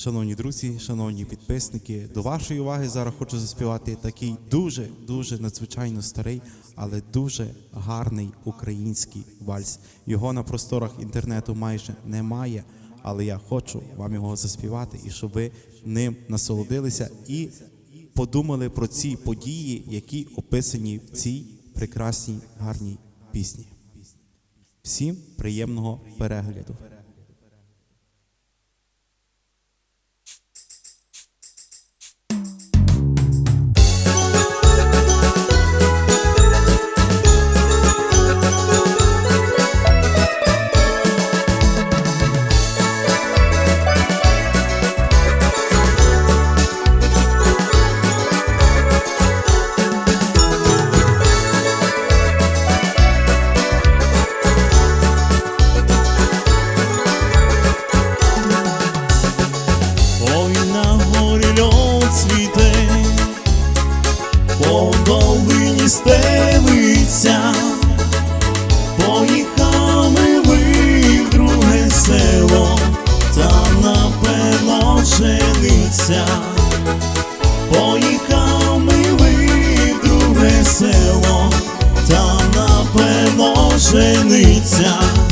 Шановні друзі, шановні підписники, до вашої уваги зараз хочу заспівати такий дуже дуже надзвичайно старий, але дуже гарний український вальс. Його на просторах інтернету майже немає, але я хочу вам його заспівати і щоб ви ним насолодилися і подумали про ці події, які описані в цій прекрасній гарній пісні. Всім приємного перегляду. Напевно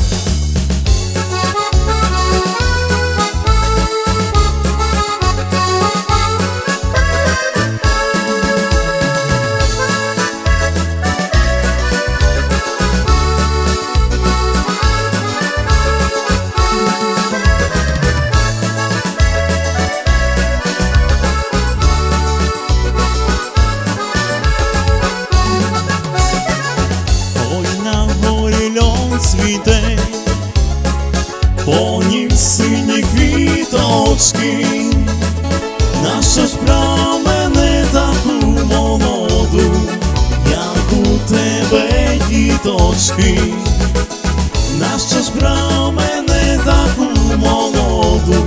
сині квіточки, наша ж мене таку молоду, як у тебе діточки, наша ж мене таку молоду,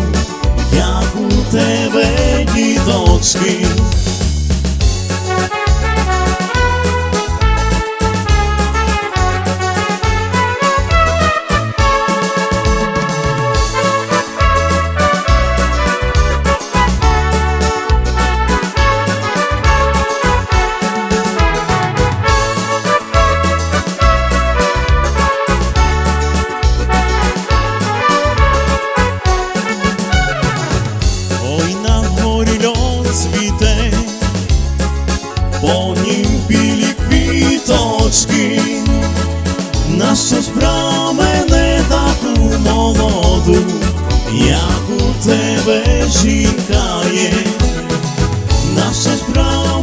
як у тебе діточки. По нім білі квіточки, наша ж мене таку молоду, як у тебе жінка є, наша ж мене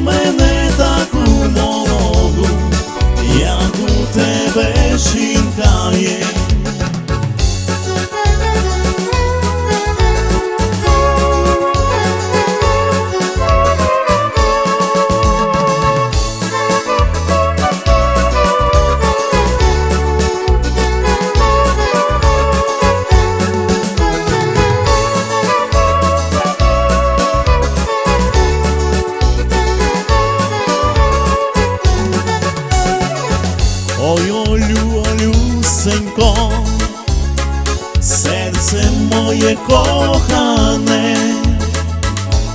Олюсенько, серце моє кохане,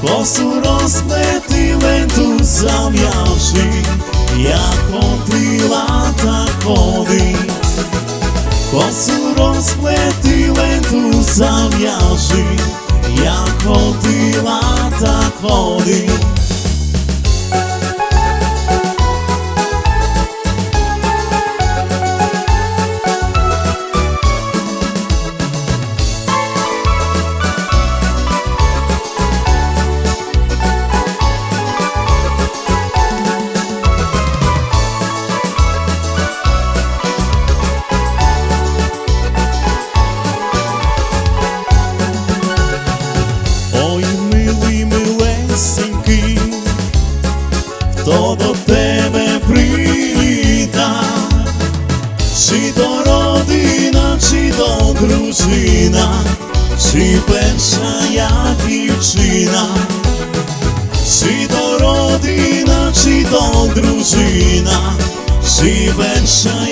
косу розмети ленту зав'яжи, як ходила, та ходи, косу розплети дівчина, чи то родина, чи то дружина, чи перша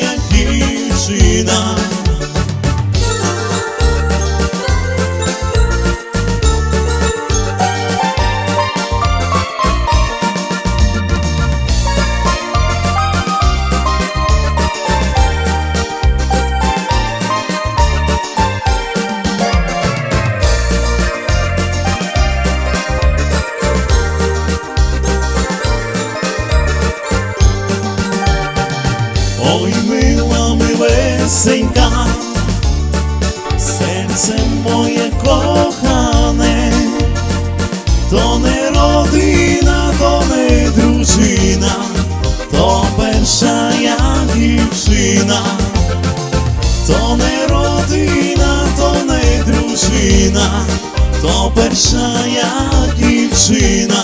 Ой, мила милесенька, серце моє кохане, то не родина, то не дружина, то перша я дівчина, то не родина, то не дружина, то перша я дівчина.